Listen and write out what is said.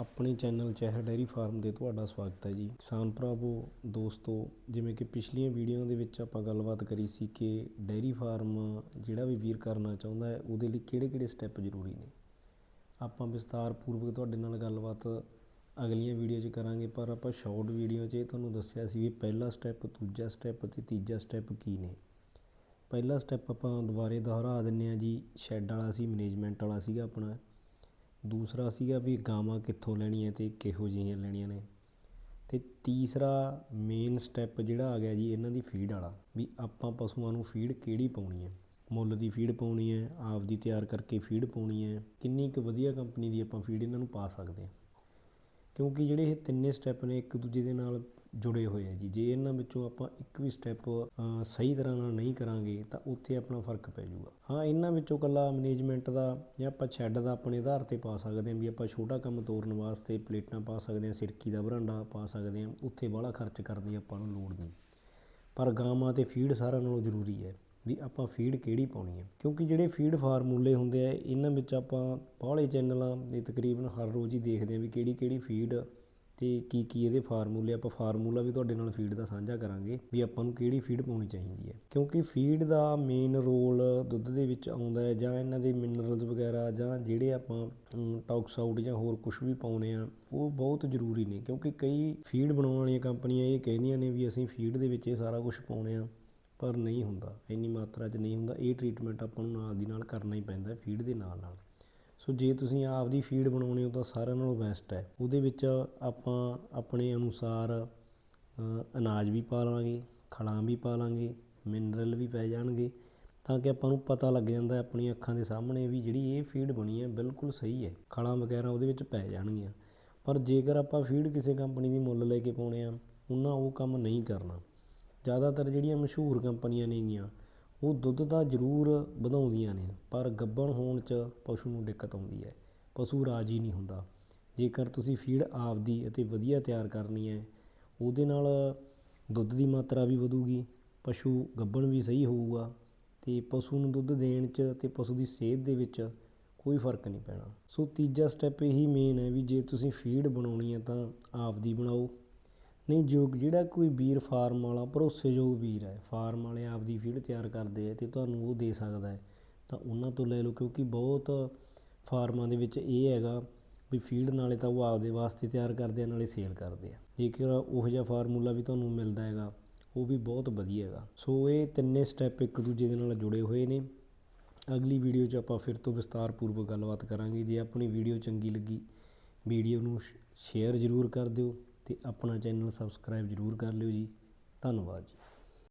ਆਪਣੇ channel Chahir dairy farm ਦੇ ਤੁਹਾਡਾ ਸਵਾਗਤ ਹੈ ਜੀ। ਕਿਸਾਨ ਭਰਾਵੋ, ਦੋਸਤੋ, ਜਿਵੇਂ ਕਿ ਪਿਛਲੀਆਂ ਵੀਡੀਓ ਦੇ ਵਿੱਚ ਆਪਾਂ ਗੱਲਬਾਤ ਕਰੀ ਸੀ ਕਿ ਡੈਰੀ ਫਾਰਮ ਜਿਹੜਾ ਵੀ ਵੀਰ ਕਰਨਾ ਚਾਹੁੰਦਾ ਹੈ, ਉਹਦੇ ਲਈ ਕਿਹੜੇ-ਕਿਹੜੇ ਸਟੈਪ ਜ਼ਰੂਰੀ ਨੇ। ਆਪਾਂ ਵਿਸਤਾਰ ਪੂਰਵਕ ਤੁਹਾਡੇ ਨਾਲ ਗੱਲਬਾਤ ਅਗਲੀਆਂ ਵੀਡੀਓ 'ਚ ਕਰਾਂਗੇ, ਪਰ ਆਪਾਂ ਸ਼ਾਰਟ ਵੀਡੀਓ 'ਚ ਇਹ ਤੁਹਾਨੂੰ ਦੱਸਿਆ ਸੀ ਵੀ ਪਹਿਲਾ ਸਟੈਪ, ਦੂਜਾ ਸਟੈਪ ਤੇ ਤੀਜਾ ਸਟੈਪ ਕੀ ਨੇ। ਪਹਿਲਾ ਸਟੈਪ ਆਪਾਂ ਦੁਬਾਰੇ ਦੁਹਰਾ ਦਿੰਨੇ ਆ ਜੀ। ਸ਼ੈੱਡ ਵਾਲਾ ਸੀ, ਮੈਨੇਜਮੈਂਟ ਵਾਲਾ ਸੀਗਾ ਆਪਣਾ। ਦੂਸਰਾ ਸੀਗਾ ਵੀ ਗਾਵਾਂ ਕਿੱਥੋਂ ਲੈਣੀਆਂ ਅਤੇ ਕਿਹੋ ਜਿਹੀਆਂ ਲੈਣੀਆਂ ਨੇ। ਅਤੇ ਤੀਸਰਾ ਮੇਨ ਸਟੈਪ ਜਿਹੜਾ ਆ ਗਿਆ ਜੀ ਇਹਨਾਂ ਦੀ ਫੀਡ ਵਾਲਾ, ਵੀ ਆਪਾਂ ਪਸ਼ੂਆਂ ਨੂੰ ਫੀਡ ਕਿਹੜੀ ਪਾਉਣੀ ਹੈ? ਮੁੱਲ ਦੀ ਫੀਡ ਪਾਉਣੀ ਹੈ, ਆਪ ਦੀ ਤਿਆਰ ਕਰਕੇ ਫੀਡ ਪਾਉਣੀ ਹੈ। ਕਿੰਨੀ ਕੁ ਵਧੀਆ ਕੰਪਨੀ ਦੀ ਆਪਾਂ ਫੀਡ ਇਹਨਾਂ ਨੂੰ ਪਾ ਸਕਦੇ ਹਾਂ। ਕਿਉਂਕਿ ਜਿਹੜੇ ਇਹ ਤਿੰਨੇ ਸਟੈਪ ਨੇ, ਇੱਕ ਦੂਜੇ ਦੇ ਨਾਲ ਜੁੜੇ ਹੋਏ ਆ ਜੀ। ਜੇ ਇਹਨਾਂ ਵਿੱਚੋਂ ਆਪਾਂ ਇੱਕ ਵੀ ਸਟੈਪ ਸਹੀ ਤਰ੍ਹਾਂ ਨਾਲ ਨਹੀਂ ਕਰਾਂਗੇ, ਤਾਂ ਉੱਥੇ ਆਪਣਾ ਫ਼ਰਕ ਪੈ ਜਾਊਗਾ। ਹਾਂ, ਇਹਨਾਂ ਵਿੱਚੋਂ ਕੱਲਾ ਮੈਨੇਜਮੈਂਟ ਦਾ ਜਾਂ ਆਪਾਂ ਸ਼ੈੱਡ ਦਾ ਆਪਣੇ ਆਧਾਰ ਤੇ ਪਾ ਸਕਦੇ ਹਾਂ ਵੀ ਆਪਾਂ ਛੋਟਾ ਕੰਮ ਤੋਰਨ ਵਾਸਤੇ ਪਲੇਟਾਂ ਪਾ ਸਕਦੇ ਹਾਂ, ਸਿਰਕੀ ਦਾ ਬਰਾਂਡਾ ਪਾ ਸਕਦੇ ਹਾਂ, ਉੱਥੇ ਬਾਹਲਾ ਖਰਚ ਕਰਨ ਦੀ ਆਪਾਂ ਨੂੰ ਲੋੜ ਨਹੀਂ। ਪਰ ਗਾਵਾਂ ਤੇ ਫੀਡ ਸਾਰਿਆਂ ਨਾਲੋਂ ਜ਼ਰੂਰੀ ਹੈ। ਵੀ ਆਪਾਂ ਫੀਡ ਕਿਹੜੀ ਪਾਉਣੀ ਹੈ? ਕਿਉਂਕਿ ਜਿਹੜੇ ਫੀਡ ਫਾਰਮੂਲੇ ਹੁੰਦੇ ਆ, ਇਹਨਾਂ ਵਿੱਚ ਆਪਾਂ ਬਾਹਲੇ ਚੈਨਲਾਂ ਦੇ ਤਕਰੀਬਨ ਹਰ ਰੋਜ਼ ਹੀ ਦੇਖਦੇ ਆ ਵੀ ਕਿਹੜੀ ਕਿਹੜੀ ਫੀਡ ਤੇ ਕੀ ਕੀ ਇਹਦੇ ਫਾਰਮੂਲੇ ਆਪਾਂ ਫਾਰਮੂਲਾ ਵੀ ਤੁਹਾਡੇ ਨਾਲ ਫੀਡ ਦਾ ਸਾਂਝਾ ਕਰਾਂਗੇ ਵੀ ਆਪਾਂ ਨੂੰ ਕਿਹੜੀ ਫੀਡ ਪਾਉਣੀ ਚਾਹੀਦੀ ਹੈ। ਕਿਉਂਕਿ ਫੀਡ ਦਾ ਮੇਨ ਰੋਲ ਦੁੱਧ ਦੇ ਵਿੱਚ ਆਉਂਦਾ ਹੈ ਜਾਂ ਇਹਨਾਂ ਦੇ ਮਿਨਰਲਸ ਵਗੈਰਾ ਜਾਂ ਜਿਹੜੇ ਆਪਾਂ ਟੌਕਸ ਆਊਟ ਜਾਂ ਹੋਰ ਕੁਝ ਵੀ ਪਾਉਨੇ ਆ, ਉਹ ਬਹੁਤ ਜ਼ਰੂਰੀ ਨੇ। ਕਿਉਂਕਿ ਕਈ ਫੀਡ ਬਣਾਉਣ ਵਾਲੀਆਂ ਕੰਪਨੀਆਂ ਇਹ ਕਹਿੰਦੀਆਂ ਨੇ ਵੀ ਅਸੀਂ ਫੀਡ ਦੇ ਵਿੱਚ ਇਹ ਸਾਰਾ ਕੁਝ ਪਾਉਨੇ ਆ। ਪਰ ਨਹੀਂ ਹੁੰਦਾ, ਇੰਨੀ ਮਾਤਰਾ 'ਚ ਨਹੀਂ ਹੁੰਦਾ। ਇਹ ਟਰੀਟਮੈਂਟ ਆਪਾਂ ਨੂੰ ਨਾਲ ਦੀ ਨਾਲ ਕਰਨਾ ਹੀ ਪੈਂਦਾ ਫੀਡ ਦੇ ਨਾਲ ਨਾਲ। ਸੋ ਜੇ ਤੁਸੀਂ ਆਪ ਦੀ ਫੀਡ ਬਣਾਉਣੀ ਹੋ ਤਾਂ ਸਾਰਿਆਂ ਨਾਲੋਂ ਬੈਸਟ ਹੈ। ਉਹਦੇ ਵਿੱਚ ਆਪਾਂ ਆਪਣੇ ਅਨੁਸਾਰ ਅਨਾਜ ਵੀ ਪਾ ਲਾਂਗੇ, ਖਲਾਂ ਵੀ ਪਾ ਲਾਂਗੇ ਮਿਨਰਲ ਵੀ ਪੈ ਜਾਣਗੇ, ਤਾਂ ਕਿ ਆਪਾਂ ਨੂੰ ਪਤਾ ਲੱਗ ਜਾਂਦਾ ਆਪਣੀਆਂ ਅੱਖਾਂ ਦੇ ਸਾਹਮਣੇ ਵੀ ਜਿਹੜੀ ਇਹ ਫੀਡ ਬਣੀ ਹੈ, ਬਿਲਕੁਲ ਸਹੀ ਹੈ। ਖਲਾਂ ਵਗੈਰਾ ਉਹਦੇ ਵਿੱਚ ਪੈ ਜਾਣਗੀਆਂ। ਪਰ ਜੇਕਰ ਆਪਾਂ ਫੀਡ ਕਿਸੇ ਕੰਪਨੀ ਦੀ ਮੁੱਲ ਲੈ ਕੇ ਪਾਉਣੇ ਆ, ਉਹਨਾਂ ਉਹ ਕੰਮ ਨਹੀਂ ਕਰਨਾ। ਜ਼ਿਆਦਾਤਰ ਜਿਹੜੀਆਂ ਮਸ਼ਹੂਰ ਕੰਪਨੀਆਂ ਨੇਗੀਆਂ, ਉਹ ਦੁੱਧ ਤਾਂ ਜ਼ਰੂਰ ਵਧਾਉਂਦੀਆਂ ਨੇ, ਪਰ ਗੱਭਣ ਹੋਣ 'ਚ ਪਸ਼ੂ ਨੂੰ ਦਿੱਕਤ ਆਉਂਦੀ ਹੈ। ਪਸ਼ੂ ਰਾਜੀ ਨਹੀਂ ਹੁੰਦਾ। ਜੇਕਰ ਤੁਸੀਂ ਫੀਡ ਆਪਦੀ ਅਤੇ ਵਧੀਆ ਤਿਆਰ ਕਰਨੀ ਹੈ, ਉਹਦੇ ਨਾਲ ਦੁੱਧ ਦੀ ਮਾਤਰਾ ਵੀ ਵਧੂਗੀ, ਪਸ਼ੂ ਗੱਭਣ ਵੀ ਸਹੀ ਹੋਊਗਾ ਤੇ ਪਸ਼ੂ ਨੂੰ ਦੁੱਧ ਦੇਣ 'ਚ ਤੇ ਪਸ਼ੂ ਦੀ ਸਿਹਤ ਦੇ ਵਿੱਚ ਕੋਈ ਫ਼ਰਕ ਨਹੀਂ ਪੈਣਾ। ਸੋ ਤੀਜਾ ਸਟੈਪ ਇਹੀ ਮੇਨ ਹੈ ਵੀ ਜੇ ਤੁਸੀਂ ਫੀਡ ਬਣਾਉਣੀ ਹੈ ਤਾਂ ਆਪਦੀ ਬਣਾਓ। ਨਹੀਂ ਯੋਗ ਜਿਹੜਾ ਕੋਈ ਵੀਰ ਫਾਰਮ ਵਾਲਾ, ਭਰੋਸੇਯੋਗ ਵੀਰ ਹੈ, ਫਾਰਮ ਵਾਲੇ ਆਪਦੀ ਫੀਡ ਤਿਆਰ ਕਰਦੇ ਆ ਅਤੇ ਤੁਹਾਨੂੰ ਉਹ ਦੇ ਸਕਦਾ ਹੈ। ਤਾਂ ਉਹਨਾਂ ਤੋਂ ਲੈ ਲਓ, ਕਿਉਂਕਿ ਬਹੁਤ ਫਾਰਮਾਂ ਦੇ ਵਿੱਚ ਇਹ ਹੈਗਾ ਵੀ ਫੀਡ ਨਾਲੇ ਤਾਂ ਉਹ ਆਪਦੇ ਵਾਸਤੇ ਤਿਆਰ ਕਰਦੇ ਆ, ਨਾਲੇ ਸੇਲ ਕਰਦੇ ਆ। ਜੇਕਰ ਉਹ ਜਿਹਾ ਫਾਰਮੂਲਾ ਵੀ ਤੁਹਾਨੂੰ ਮਿਲਦਾ ਹੈਗਾ, ਉਹ ਵੀ ਬਹੁਤ ਵਧੀਆ ਹੈਗਾ। ਸੋ ਇਹ ਤਿੰਨੇ ਸਟੈਪ ਇੱਕ ਦੂਜੇ ਦੇ ਨਾਲ ਜੁੜੇ ਹੋਏ ਨੇ। ਅਗਲੀ ਵੀਡੀਓ 'ਚ ਆਪਾਂ ਫਿਰ ਤੋਂ ਵਿਸਤਾਰ ਪੂਰਵਕ ਗੱਲਬਾਤ ਕਰਾਂਗੇ। ਜੇ ਆਪਣੀ ਵੀਡੀਓ ਚੰਗੀ ਲੱਗੀ ਵੀਡੀਓ ਨੂੰ ਸ਼ੇਅਰ ਜ਼ਰੂਰ ਕਰ ਦਿਓ। ਅਤੇ ਆਪਣਾ ਚੈਨਲ ਸਬਸਕ੍ਰਾਈਬ ਜ਼ਰੂਰ ਕਰ ਲਿਓ ਜੀ। ਧੰਨਵਾਦ ਜੀ।